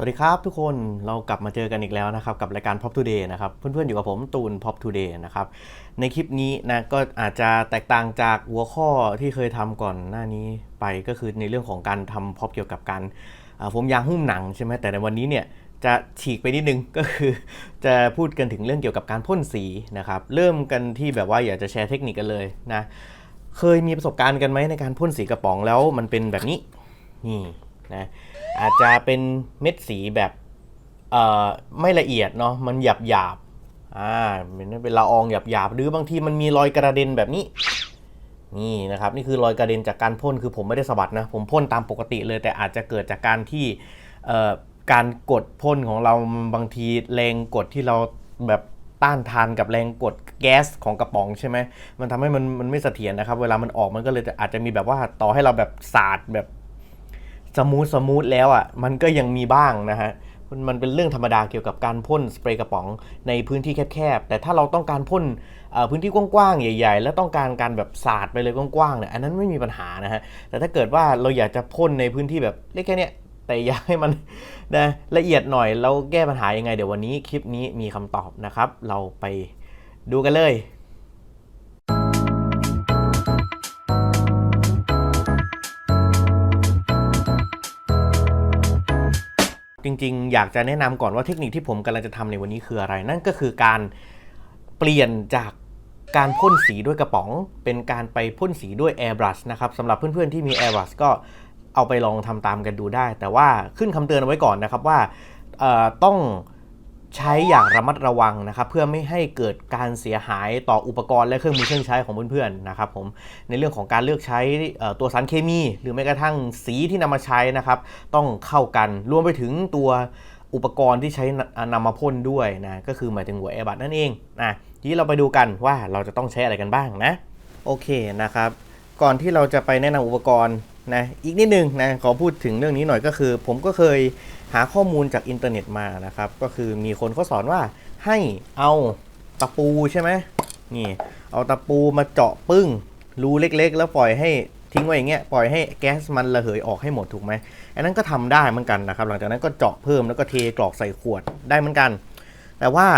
สวัสดีครับทุกคนเรากลับมาเจอกันอีกแล้วนะครับ กับรายการ Pop Today นะครับ เพื่อนๆ อยู่กับผมตูน Pop Today นะครับ ในคลิปนี้นะก็อาจจะแตกต่างจากหัวข้อที่เคยทำก่อนหน้านี้ไปก็คือในเรื่องของการทำพ o อเกี่ยวกับการผมยางหุ้มหนังใช่ไหมแต่ในวันนี้เนี่ยจะฉีกไปนิดนึงก็คือ จะพูดกันถึงเรื่องเกี่ยวกับการพ่นสีนะครับเริ่มกันที่แบบว่าอยากจะแชร์เทคนิคกันเลยนะเคยมีประสบการณ์กันไหมในการพ่นสีกระป๋องแล้วมันเป็นแบบนี้นี่นะ อาจจะเป็นเม็ดสีแบบไม่ละเอียดเนาะมันหยาบหยาบอ่าเป็นเป็นละอองหยาบหยาบหรือบางทีมันมีรอยกระเด็นแบบนี้ นี่นะครับ นี่คือรอยกระเด็นจากการพ่นคือผมไม่ได้สะบัดนะ ผมพ่นตามปกติเลยแต่อาจจะเกิดจากการที่การกดพ่นของเราบางทีแรงกดที่เราแบบต้านทานกับแรงกดแก๊สของกระป๋องใช่ไหมมันทำให้มันมันไม่เสถียรนะครับ เวลามันออกมันก็เลยอาจจะมีแบบว่าต่อให้เราแบบสาดแบบ สมูทสมูทแล้วอะมันก็ยังมีบ้างนะฮะมันเป็นเรื่องธรรมดาเกี่ยวกับการพ่นสเปรย์กระป๋องในพื้นที่แคบๆ แต่ถ้าเราต้องการพ่นพื้นที่กว้างๆ ใหญ่ ๆ แล้วต้องการการแบบสาดไปเลยกว้างๆ เนี่ย อันนั้นไม่มีปัญหานะฮะ แต่ถ้าเกิดว่าเราอยากจะพ่นในพื้นที่แบบเล็กแค่เนี้ยแต่อยากให้มันนะละเอียดหน่อยเราแก้ปัญหายังไง เดี๋ยววันนี้คลิปนี้มีคำตอบนะครับ เราไปดูกันเลย จริงๆ อยากจะแนะนำก่อนว่าเทคนิคที่ผมกำลังจะทำในวันนี้คืออะไร นั่นก็คือการเปลี่ยนจากการพ่นสีด้วยกระป๋อง เป็นการไปพ่นสีด้วย airbrush นะครับสำหรับเพื่อนๆที่มี airbrush ก็เอาไปลองทำตามกันดูได้ แต่ว่าขึ้นคำเตือนไว้ก่อนนะครับว่าต้อง ใช้อย่างระมัดระวังนะครับเพื่อไม่ให้เกิดการเสียหายต่ออุปกรณ์และเครื่องมือเครื่องใช้ของเพื่อนๆนะครับผมในเรื่องของการเลือกใช้ตัวสารเคมี หรือแม้กระทั่งสีที่นำมาใช้นะครับต้องเข้ากันรวมไปถึงตัวอุปกรณ์ที่ใช้นนำมาพ่นด้วยนะก็คือหมายถึงหัวแอร์บัตนั่นเองนะทีนี้เราไปดูกันว่าเราจะต้องใช้อะไรกันบ้างนะโอเคนะครับก่อนที่เราจะไปแนะนำอุปกรณ์นะอีกนิดนึงนะขอพูดถึงเรื่องนี้หน่อยก็คือ ผมก็เคย หาข้อมูลจากอินเทอร์เน็ตมานะครับ ก็คือมีคนเขาสอนว่าให้เอาตะปูใช่ไหมนี่เอาตะปูมาเจาะปึ้งรูเล็กๆ แล้วปล่อยให้ทิ้งไว้อย่างเงี้ยปล่อยให้แก๊สมันระเหยออกให้หมดถูกไหมอันนั้นก็ทำได้เหมือนกันนะครับ หลังจากนั้นก็เจาะเพิ่มแล้วก็เทกรอกใส่ขวดได้เหมือนกัน แต่ว่า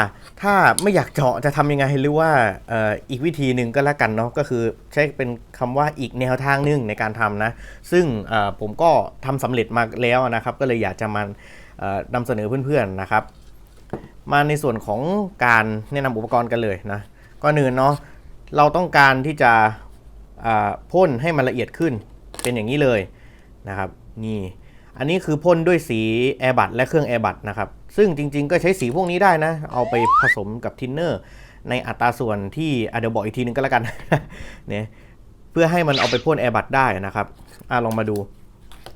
ถ้าไม่อยากเจาะจะทำยังไงหรือว่าอ,อ,อีกวิธีหนึ่งก็แล้วกันเนาะก็คือใช้เป็นคำว่าอีกแนวทางหนึ่งในการทำนะ ซึ่งผมก็ทำสำเร็จมาแล้วนะครับ ก็เลยอยากจะมาเอ่อนำเสนอเพื่อนๆนะครับ มาในส่วนของการแนะนำอุปกรณ์กันเลยนะก่อนอื่นเนาะเราต้องการที่จะพ่นให้มันละเอียดขึ้นเป็นอย่างนี้เลยนะครับนี่อันนี้คือพ่นด้วยสีแอร์บัตและเครื่องแอร์บัตนะครับ ซึ่งจริงๆ ก็ใช้สีพวกนี้ได้นะ เอาไปผสมกับทินเนอร์ ในอัตราส่วนที่อะเดี๋ยวบอกอีกทีนึงก็แล้วกันเนี่ยเพื่อให้มันเอาไปพ่นแอร์บัตได้นะครับอะลองมาดู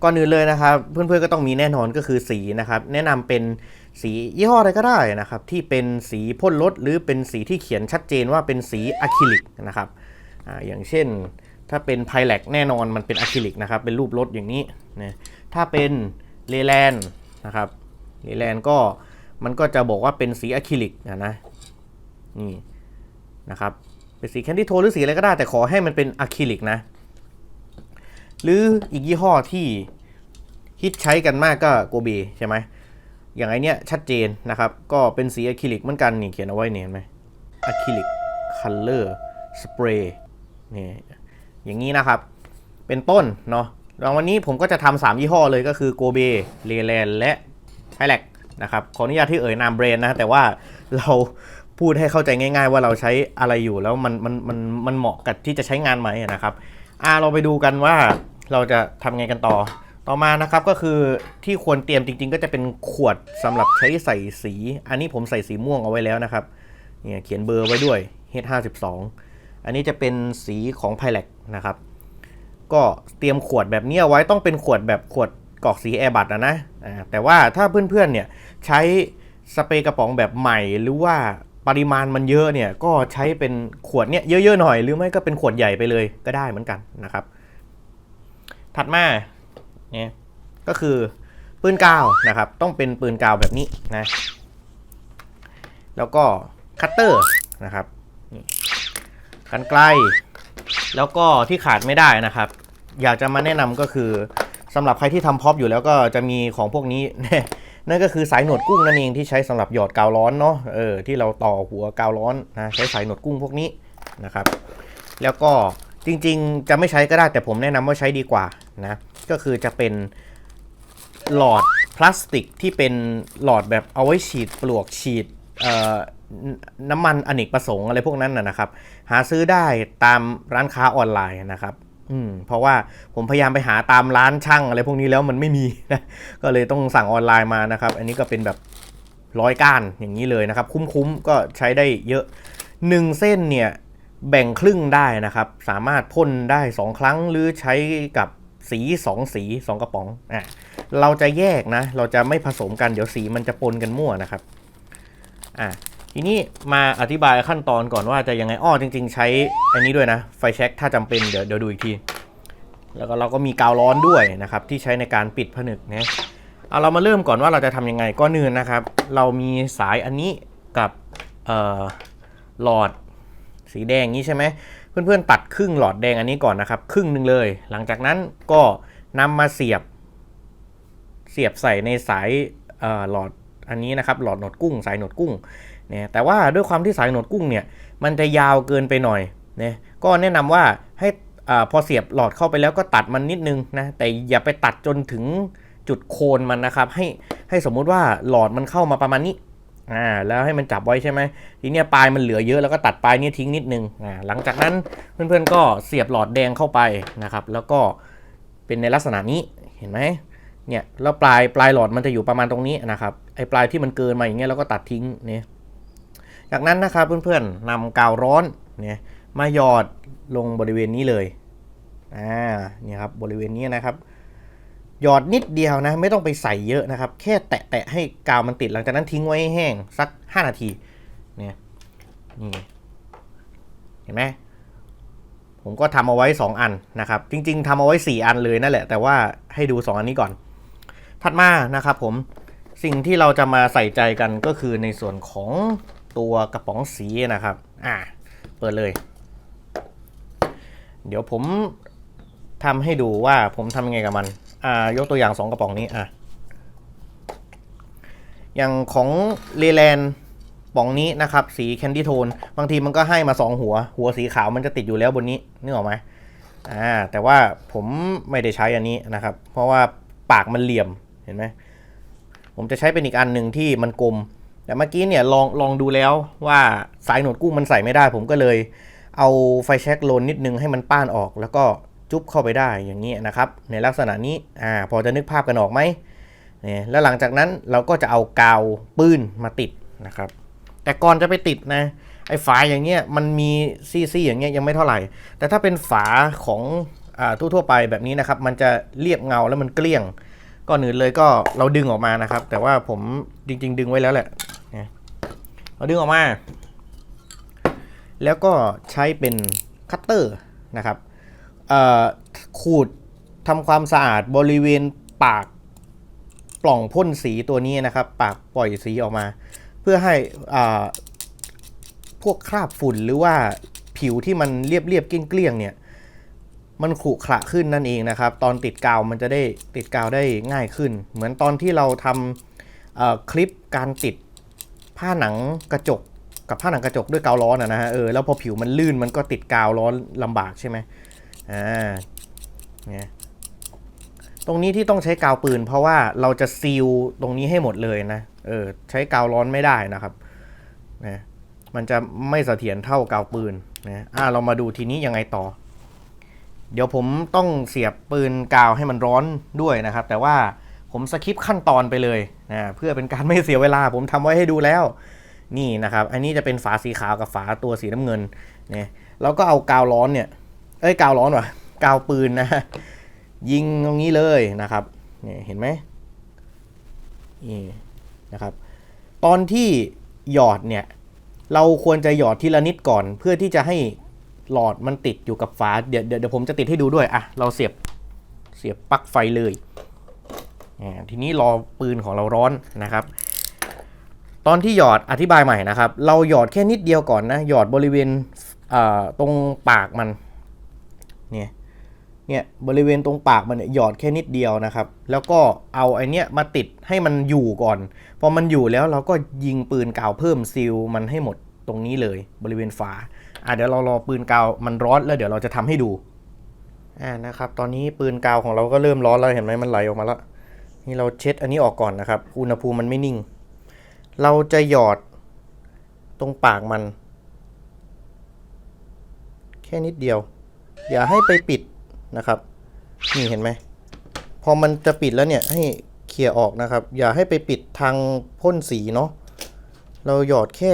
ก่อนอื่นเลยนะครับ เพื่อนๆก็ต้องมีแน่นอนก็คือสีนะครับ แนะนำเป็นสียี่ห้ออะไรก็ได้นะครับ ที่เป็นสีพ่นรถหรือเป็นสีที่เขียนชัดเจนว่าเป็นสีอะคริลิกนะครับออย่างเช่น ถ้าเป็นไพแลกแน่นอนมันเป็นอะคริลิกนะครับ เป็นรูปรถอย่างนี้นะถ้าเป็นเลแลนนะครับ เลแลนก็มันก็จะบอกว่าเป็นสีอะคริลิกนะนะนี่นะครับเป็นสีแคนดี้โทนหรือสีอะไรก็ได้แต่ขอให้มันเป็นอะคริลิกนะ หรืออีกยี่ห้อที่ฮิตใช้กันมากก็โกเบใช่ไหมอย่างไอเนี้ยชัดเจนนะครับ ก็เป็นสีอะคริลิกเหมือนกันนี่เขียนเอาไว้เนี่ยเห็นไหมอะคริลิกคัลเลอร์สเปรย์นี่อย่างนี้นะครับ เป็นต้นเนาะแล้ววันนี้ผมก็จะทำสามยี่ห้อเลยก็คือโกเบเลแลนและ ไฮแลกนะครับขออนุญาตที่เอ่ยนามแบรนด์นะแต่ว่าเราพูดให้เข้าใจง่าย ๆ ว่าเราใช้อะไรอยู่แล้วมันมันมันมันเหมาะกับที่จะใช้งานไหมนะครับอ่าเราไปดูกันว่าเราจะทำไงกันต่อ ต่อมานะครับก็คือที่ควรเตรียมจริง ๆ ก็จะเป็นขวดสำหรับใช้ใส่สี อันนี้ผมใส่สีม่วงเอาไว้แล้วนะครับเนี่ยเขียนเบอร์ไว้ด้วย H52 อันนี้จะเป็นสีของ p y l a c นะครับ ก็เตรียมขวดแบบนี้เอาไว้ต้องเป็นขวดแบบขวด กรอกสีแอร์บัตนะนะแต่ว่าถ้าเพื่อนๆเนี่ยใช้สเปรย์กระป๋องแบบใหม่ หรือว่าปริมาณมันเยอะเนี่ยก็ใช้เป็นขวดเนี่ยเยอะๆหน่อย หรือไม่ก็เป็นขวดใหญ่ไปเลยก็ได้เหมือนกันนะครับ ถัดมาเนี่ยก็คือปืนกาวนะครับ ต้องเป็นปืนกาวแบบนี้นะแล้วก็คัตเตอร์นะครับนี่กันไกล แล้วก็ที่ขาดไม่ได้นะครับ อยากจะมาแนะนำก็คือ สำหรับใครที่ทำพ็อปอยู่แล้วก็จะมีของพวกนี้ นั่นก็คือสายหนวดกุ้งนั่นเองที่ใช้สำหรับหยอดกาวร้อนเนาะเออที่เราต่อหัวกาวร้อนนะใช้สายหนวดกุ้งพวกนี้นะครับแล้วก็จริงๆ จะไม่ใช้ก็ได้แต่ผมแนะนำว่าใช้ดีกว่านะก็คือจะเป็นหลอดพลาสติกที่เป็นหลอดแบบเอาไว้ฉีดปลวกฉีดเอ่อน้ำมันอเนกประสงค์อะไรพวกนั้นนะครับ หาซื้อได้ตามร้านค้าออนไลน์นะครับ อืมเพราะว่าผมพยายามไปหาตามร้านช่างอะไรพวกนี้แล้วมันไม่มีนะก็เลยต้องสั่งออนไลน์มานะครับ อันนี้ก็เป็นแบบร้อยก้านอย่างนี้เลยนะครับ คุ้มๆก็ใช้ได้เยอะ 1 เส้นเนี่ยแบ่งครึ่งได้นะครับ สามารถพ่นได้ 2 ครั้งหรือใช้กับสี 2 สี 2 กระป๋องอะเราจะแยกนะ เราจะไม่ผสมกันเดี๋ยวสีมันจะปนกันมั่วนะครับอะ ทีนี้มาอธิบายขั้นตอนก่อนว่าจะยังไงอ้อจริง ๆ ใช้อันนี้ด้วยนะ ไฟแช็กถ้าจำเป็นเดี๋ยวเดี๋ยวดูอีกที แล้วก็เราก็มีกาวร้อนด้วยนะครับ ที่ใช้ในการปิดผนึกนะเอาเรามาเริ่มก่อนว่าเราจะทำยังไงก็นื่นนะครับ เรามีสายอันนี้กับหลอดสีแดงนี้ใช่ไหมเพื่อนๆตัดครึ่งหลอดแดงอันนี้ก่อนนะครับ ครึ่งหนึ่งเลย หลังจากนั้นก็นำมาเสียบ เสียบใส่ในสายหลอด อันนี้นะครับหลอดหนวดกุ้งสายหนวดกุ้งเนี่ยแต่ว่าด้วยความที่สายหนวดกุ้งเนี่ยมันจะยาวเกินไปหน่อยเนี่ยก็แนะนำว่าให้อาพอเสียบหลอดเข้าไปแล้วก็ตัดมันนิดนึงนะแต่อย่าไปตัดจนถึงจุดโคนมันนะครับ ให้ให้สมมุติว่าหลอดมันเข้ามาประมาณนี้อ่าแล้วให้มันจับไว้ใช่ไหมทีนี้ปลายมันเหลือเยอะแล้วก็ตัดปลายนี้ทิ้งนิดนึงอ่าหลังจากนั้นเพื่อนๆก็เสียบหลอดแดงเข้าไปนะครับ แล้วก็เป็นในลักษณะนี้เห็นไหม เนี่ยแล้วปลายปลายหลอดมันจะอยู่ประมาณตรงนี้นะครับไอ้ปลายที่มันเกินมาอย่างเงี้ยเราก็ตัดทิ้งเนี่ยจากนั้นนะครับเพื่อนๆนำกาวร้อนเนี่ยมาหยอดลงบริเวณนี้เลยอ่าเนี่ยครับบริเวณนี้นะครับ หยอดนิดเดียวนะไม่ต้องไปใส่เยอะนะครับ แค่แตะๆให้กาวมันติดหลังจากนั้นทิ้งไว้ให้แห้งสัก 5 นาทีเนี่ยนี่เห็นไหมผมก็ทำเอาไว้ 2 อันนะครับ จริง ๆทำเอาไว้ 4 อันเลยนั่นแหละ แต่ว่าให้ดู 2 อันนี้ก่อน ถัดมานะครับผมสิ่งที่เราจะมาใส่ใจกันก็คือในส่วนของตัวกระป๋องสีนะครับอ่าเปิดเลย เดี๋ยวผมทำให้ดูว่าผมทำยังไงกับมันอ่ายกตัวอย่าง 2 กระป๋องนี้อะอย่างของเลแลนป๋องนี้นะครับสีแคนดี้โทนบางทีมันก็ให้มา 2 หัว หัวสีขาวมันจะติดอยู่แล้วบนนี้นึกออกไหมอ่าแต่ว่าผมไม่ได้ใช้อันนี้นะครับ เพราะว่าปากมันเหลี่ยม เห็นไหมผมจะใช้เป็นอีกอันหนึ่งที่มันกลม แต่เมื่อกี้เนี่ยลองลองดูแล้วว่าสายหนวดกุ้งมันใส่ไม่ได้ ผมก็เลยเอาไฟแช็กโลนนิดนึงให้มันป้านออก แล้วก็จุ๊บเข้าไปได้อย่างนี้นะครับ ในลักษณะนี้อ่าพอจะนึกภาพกันออกไหมเนี่ยแล้วหลังจากนั้นเราก็จะเอากาวปืนมาติดนะครับ แต่ก่อนจะไปติดนะไอ้ฝาอย่างเงี้ยมันมีซี่ๆอย่างเงี้ยยังไม่เท่าไหร่ แต่ถ้าเป็นฝาของอ่าทั่วๆไปแบบนี้นะครับ มันจะเรียบเงาแล้วมันเกลี้ยง ก่อนอื่นเลยก็เราดึงออกมานะครับ แต่ว่าผมจริง ๆ ดึงไว้แล้วแหละนะเราดึงออกมา แล้วก็ใช้เป็นคัตเตอร์นะครับขูดทำความสะอาดบริเวณปากปล่องพ่นสีตัวนี้นะครับ ปากปล่อยสีออกมา เพื่อให้พวกคราบฝุ่นหรือว่าผิวที่มันเรียบเรียบๆเกลี้ยงๆเนี่ย มันขรุขระขึ้นนั่นเองนะครับ ตอนติดกาวมันจะได้ติดกาวได้ง่ายขึ้น เหมือนตอนที่เราทำคลิปการติดผ้าหนังกระจกกับผ้าหนังกระจกด้วยกาวร้อนอะนะฮะเออแล้วพอผิวมันลื่นมันก็ติดกาวร้อนลำบากใช่ไหมอ่าเนี่ยตรงนี้ที่ต้องใช้กาวปืน เพราะว่าเราจะซีลตรงนี้ให้หมดเลยนะเออใช้กาวร้อนไม่ได้นะครับนะมันจะไม่เสถียรเท่ากาวปืนนะอ่าเรามาดูทีนี้ยังไงต่อ เดี๋ยวผมต้องเสียบปืนกาวให้มันร้อนด้วยนะครับ แต่ว่าผมสคิปขั้นตอนไปเลยนะเพื่อเป็นการไม่เสียเวลา ผมทำไว้ให้ดูแล้ว นี่นะครับ อันนี้จะเป็นฝาสีขาวกับฝาตัวสีน้ำเงินเนี่ยแล้วก็เอากาวร้อนเนี่ยเอ้ยกาวร้อนว่ะกาวปืนนะยิงตรงนี้เลยนะครับเนี่ยเห็นไหมนี่นะครับ ตอนที่หยอดเนี่ยเราควรจะหยอดทีละนิดก่อน เพื่อที่จะให้ หลอดมันติดอยู่กับฝาเดี๋ยวเดี๋ยวผมจะติดให้ดูด้วยอะเราเสียบเสียบปลั๊กไฟเลยอ่ทีนี้รอปืนของเราร้อนนะครับ ตอนที่หยอดอธิบายใหม่นะครับ เราหยอดแค่นิดเดียวก่อนนะหยอดบริเวณตรงปากมันเนี่ยเนี่ยบริเวณตรงปากมันเนี่ยหยอดแค่นิดเดียวนะครับ แล้วก็เอาไอเนี้ยมาติดให้มันอยู่ก่อนพอมันอยู่แล้วเราก็ยิงปืนกาวเพิ่มซีลมันให้หมดตรงนี้เลยบริเวณฝา อะเดี๋ยวเรารอปืนกาวมันร้อนแล้วเดี๋ยวเราจะทำให้ดูอ่านะครับ ตอนนี้ปืนกาวของเราก็เริ่มร้อนแล้วเห็นไหมมันไหลออกมาแล้วนี่เราเช็ดอันนี้ออกก่อนนะครับ อุณหภูมิมันไม่นิ่ง เราจะหยอดตรงปากมัน แค่นิดเดียว อย่าให้ไปปิดนะครับ นี่เห็นไหมพอมันจะปิดแล้วเนี่ยให้เคลียร์ออกนะครับ อย่าให้ไปปิดทางพ่นสีเนาะเราหยอดแค่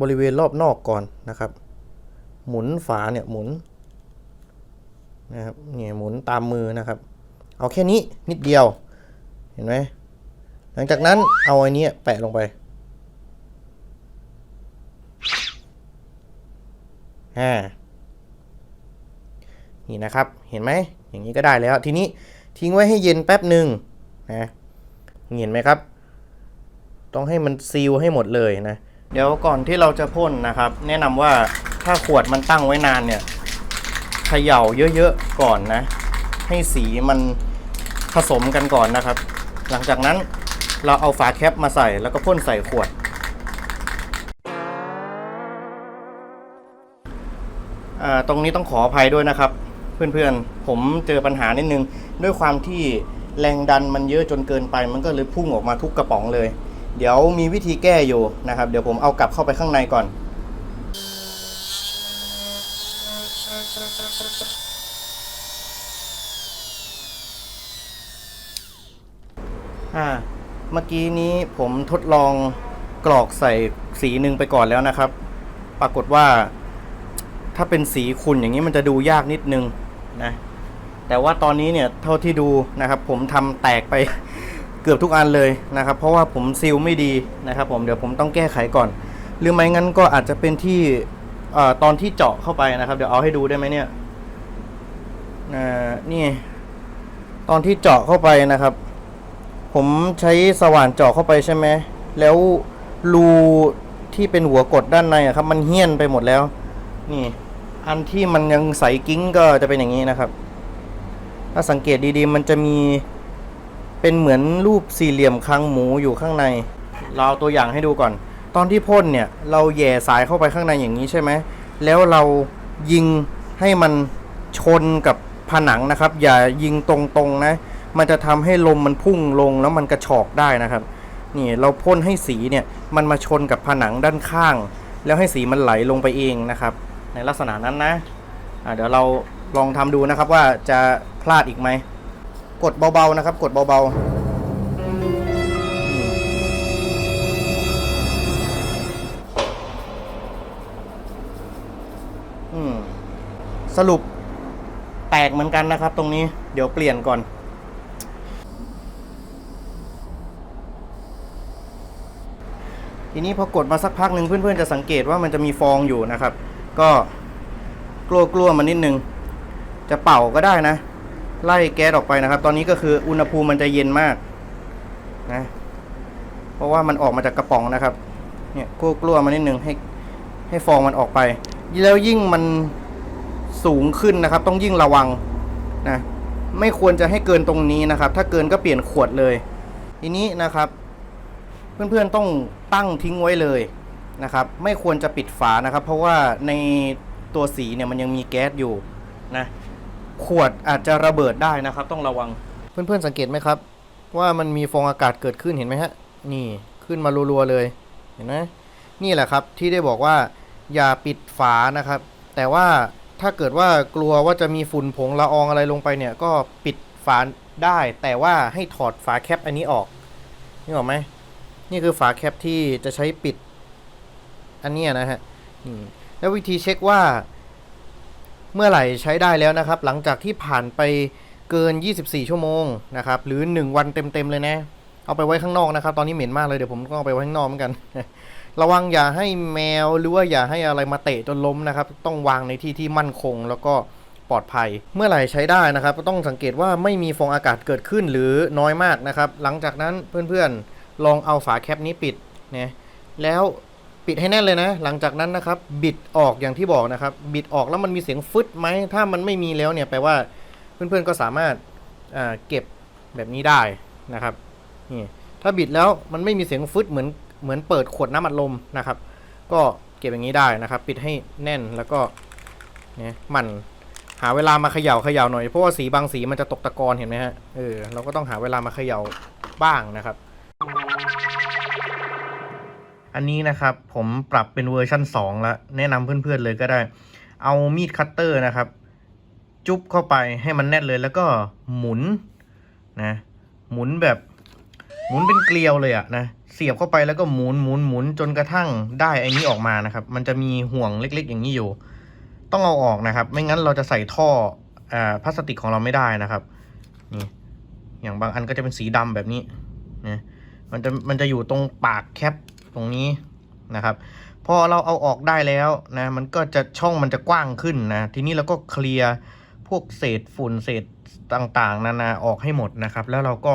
บริเวณรอบนอกก่อนนะครับ หมุนฝาเนี่ยหมุนนะครับเนี่ยหมุนตามมือนะครับ เอาแค่นี้นิดเดียวเห็นไหมหลังจากนั้นเอาไอ้นี้แปะลงไปอ่านี่นะครับเห็นไหมอย่างนี้ก็ได้แล้วทีนี้ทิ้งไว้ให้เย็นแป๊บหนึ่งนะเห็นไหมครับ ต้องให้มันซีลให้หมดเลยนะ เดี๋ยวก่อนที่เราจะพ่นนะครับ แนะนำว่า ถ้าขวดมันตั้งไว้นานเนี่ยเขย่าเยอะๆก่อนนะ ให้สีมันผสมกันก่อนนะครับ หลังจากนั้นเราเอาฝาแคปมาใส่แล้วก็พ่นใส่ขวด ตรงนี้ต้องขออภัยด้วยนะครับ เพื่อนๆ ผมเจอปัญหานิดนึง ด้วยความที่แรงดันมันเยอะจนเกินไป มันก็เลยพุ่งออกมาทุกกระป๋องเลย เดี๋ยวมีวิธีแก้อยู่นะครับ เดี๋ยวผมเอากลับเข้าไปข้างในก่อน อ่า เมื่อกี้นี้ผมทดลองกรอกใส่สีหนึ่งไปก่อนแล้วนะครับ ปรากฏว่า ถ้าเป็นสีขุ่นอย่างนี้มันจะดูยากนิดนึงนะ แต่ว่าตอนนี้เนี่ยเท่าที่ดูนะครับ ผมทำแตกไปเกือบทุกอันเลยนะครับ เพราะว่าผมซีลไม่ดีนะครับ ผมเดี๋ยวผมต้องแก้ไขก่อน หรือไม่งั้นก็อาจจะเป็นที่ อ่อตอนที่เจาะเข้าไปนะครับ เดี๋ยวเอาให้ดูได้ไหมเนี่ยอ่านี่ ตอนที่เจาะเข้าไปนะครับ ผมใช้สว่านเจาะเข้าไปใช่ไหมแล้วรูที่เป็นหัวกดด้านในอะครับ มันเหี้ยนไปหมดแล้ว นี่ อันที่มันยังใสกิ้งก็จะเป็นอย่างนี้นะครับ ถ้าสังเกตดีๆ มันจะมีเป็นเหมือนรูปสี่เหลี่ยมคางหมูอยู่ข้างใน เราเอาตัวอย่างให้ดูก่อน ตอนที่พ่นเนี่ยเราแย่สายเข้าไปข้างในอย่างนี้ใช่ไหม แล้วเรายิงให้มันชนกับผนังนะครับ อย่ายิงตรงๆนะ มันจะทำให้ลมมันพุ่งลงแล้วมันกระชอกได้นะครับ นี่เราพ่นให้สีเนี่ยมันมาชนกับผนังด้านข้าง แล้วให้สีมันไหลลงไปเองนะครับ ในลักษณะนั้นนะะเดี๋ยวเราลองทำดูนะครับว่าจะพลาดอีกไหม กดเบาๆนะครับ กดเบาๆ สรุปแตกเหมือนกันนะครับ ตรงนี้เดี๋ยวเปลี่ยนก่อน ทีนี้พอกดมาสักพักหนึ่งเพื่อนๆจะสังเกตว่ามันจะมีฟองอยู่นะครับ ก็กลัวกลัวๆมันนิดนึง จะเป่าก็ได้นะ ไล่แก๊สออกไปนะครับ ตอนนี้ก็คืออุณหภูมิมันจะเย็นมากนะเพราะว่ามันออกมาจากกระป๋องนะครับ เนี่ยกลัวกลัวๆมันนิดนึงให้ให้ฟองมันออกไป แล้วยิ่งมัน สูงขึ้นนะครับ ต้องยิ่งระวังนะไม่ควรจะให้เกินตรงนี้นะครับ ถ้าเกินก็เปลี่ยนขวดเลย ทีนี้นะครับ เพื่อนๆต้องตั้งทิ้งไว้เลยนะครับ ไม่ควรจะปิดฝานะครับ เพราะว่าในตัวสีเนี่ยมันยังมีแก๊สอยู่นะขวดอาจจะระเบิดได้นะครับ ต้องระวังเพื่อนๆสังเกตไหมครับ ว่ามันมีฟองอากาศเกิดขึ้นเห็นไหมฮะนี่ขึ้นมารัวๆเลยเห็นไหมนี่แหละครับที่ได้บอกว่าอย่าปิดฝานะครับ แต่ว่า ถ้าเกิดว่ากลัวว่าจะมีฝุ่นผงละอองอะไรลงไปเนี่ยก็ปิดฝาได้ แต่ว่าให้ถอดฝาแคปอันนี้ออกนี่ออกไหมนี่คือฝาแคปที่จะใช้ปิด อันนี้นะฮะแล้ววิธีเช็คว่า เมื่อไหร่ใช้ได้แล้วนะครับ หลังจากที่ผ่านไปเกิน 24 ชั่วโมงนะครับ หรือ 1 วันเต็มๆเลยนะ เอาไปไว้ข้างนอกนะครับ ตอนนี้เหม็นมากเลยเดี๋ยวผมก็เอาไปไว้ข้างนอกเหมือนกัน ระวังอย่าให้แมวหรือว่าอย่าให้อะไรมาเตะจนล้มนะครับ ต้องวางในที่ที่มั่นคงแล้วก็ปลอดภัย เมื่อไหร่ใช้ได้นะครับ ก็ต้องสังเกตว่าไม่มีฟองอากาศเกิดขึ้นหรือน้อยมากนะครับ หลังจากนั้นเพื่อนๆ ลองเอาฝาแคปนี้ปิดนะแล้วปิดให้แน่นเลยนะ หลังจากนั้นนะครับ บิดออกอย่างที่บอกนะครับ บิดออกแล้วมันมีเสียงฟึดไหม ถ้ามันไม่มีแล้วเนี่ยแปลว่าเพื่อนๆก็สามารถเก็บแบบนี้ได้นะครับนี่ถ้าบิดแล้วมันไม่มีเสียงฟึดเหมือน เหมือนเปิดขวดน้ำอัดลมนะครับ ก็เก็บอย่างนี้ได้นะครับ ปิดให้แน่นแล้วก็เนี่ยหมันหาเวลามาเขย่าเขย่าหน่อยเพราะว่าสีบางสีมันจะตกตะกอนเห็นไหมฮะเออเราก็ต้องหาเวลามาเขย่าบ้างนะครับ อันนี้นะครับผมปรับเป็นเวอร์ชัน2แล้วแนะนำเพื่อนๆเลยก็ได้ เอามีดคัตเตอร์นะครับ จุ๊บเข้าไปให้มันแน่นเลยแล้วก็หมุนนะหมุนแบบ มุนเป็นเกลียวเลยอะนะเสียบเข้าไปแล้วก็หมุนหมุนหมุนจนกระทั่งได้ไอ้นี้ออกมานะครับ มันจะมีห่วงเล็ก ๆ อย่างนี้อยู่ ต้องเอาออกนะครับ ไม่งั้นเราจะใส่ท่ออ่าพลาสติกของเราไม่ได้นะครับนี่อย่างบางอันก็จะเป็นสีดำแบบนี้นะมันจะมันจะอยู่ตรงปากแคปตรงนี้นะครับพอเราเอาออกได้แล้วนะมันก็จะช่องมันจะกว้างขึ้นนะทีนี้เราก็เคลียร์พวกเศษฝุ่นเศษต่างๆ นานาออกให้หมดนะครับ แล้วเราก็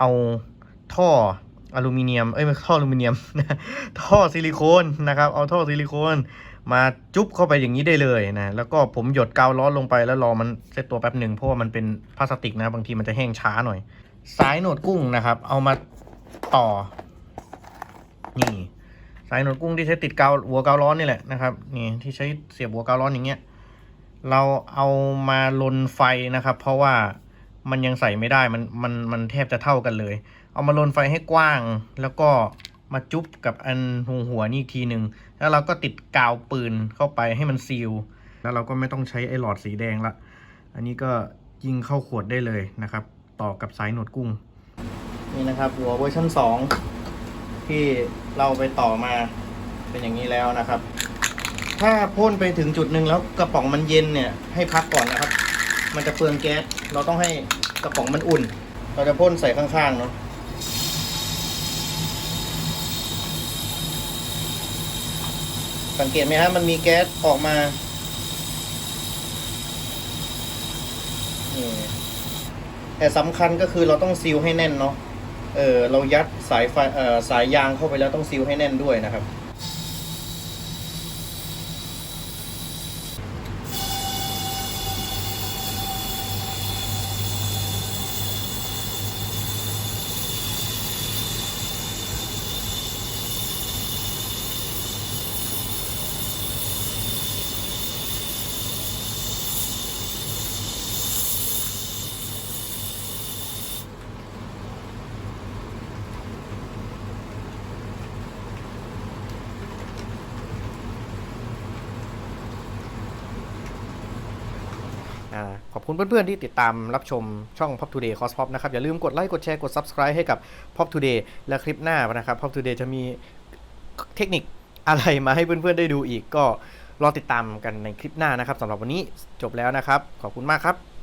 เอา ท่ออลูมิเนียม เอ้ยไม่ท่ออลูมิเนียม ท่อซิลิโคนนะครับ เอาท่อซิลิโคนมาจุ๊บเข้าไปอย่างนี้ได้เลยนะ แล้วก็ผมหยดกาวร้อนลงไปแล้วรอมันเซตตัวแป๊บหนึ่งเพราะว่ามันเป็นพลาสติกนะบางทีมันจะแห้งช้าหน่อย สายหนวดกุ้งนะครับ เอามาต่อ นี่ สายหนวดกุ้งที่ใช้ติดกาวหัวกาวร้อนนี่แหละนะครับ นี่ที่ใช้เสียบหัวกาวร้อนอย่างเงี้ย เราเอามาลนไฟนะครับ เพราะว่ามันยังใส่ไม่ได้มันมันมันแทบจะเท่ากันเลย เอามาลนไฟให้กว้าง แล้วก็มาจุ๊บกับอันหัวหัวนี่อีกทีหนึ่งแล้วเราก็ติดกาวปืนเข้าไปให้มันซีล แล้วเราก็ไม่ต้องใช้ไอ้หลอดสีแดงละ อันนี้ก็ยิงเข้าขวดได้เลยนะครับ ต่อกับสายหนวดกุ้ง นี่นะครับหัวเวอร์ชัน2 ที่เราไปต่อมาเป็นอย่างนี้แล้วนะครับ ถ้าพ่นไปถึงจุดหนึ่งแล้วกระป๋องมันเย็นเนี่ยให้พักก่อนนะครับ มันจะเปลืองแก๊ส เราต้องให้กระป๋องมันอุ่น เราจะพ่นใส่ข้างๆเนาะ สังเกตไหมฮะมันมีแก๊สออกมาแต่สำคัญก็คือเราต้องซีลให้แน่นเนาะเออเรายัดสายไฟเอ่อสายยางเข้าไปแล้วต้องซีลให้แน่นด้วยนะครับ ขอบคุณเพื่อนๆที่ติดตามรับชมช่อง Pop Today Cos Pop นะครับ อย่าลืมกดไลค์ กดแชร์ กด Subscribe ให้กับ Pop Today และคลิปหน้านะครับ Pop Today จะมีเทคนิคอะไรมาให้เพื่อนๆได้ดูอีกก็รอติดตามกันในคลิปหน้านะครับสำหรับวันนี้จบแล้วนะครับ ขอบคุณมากครับ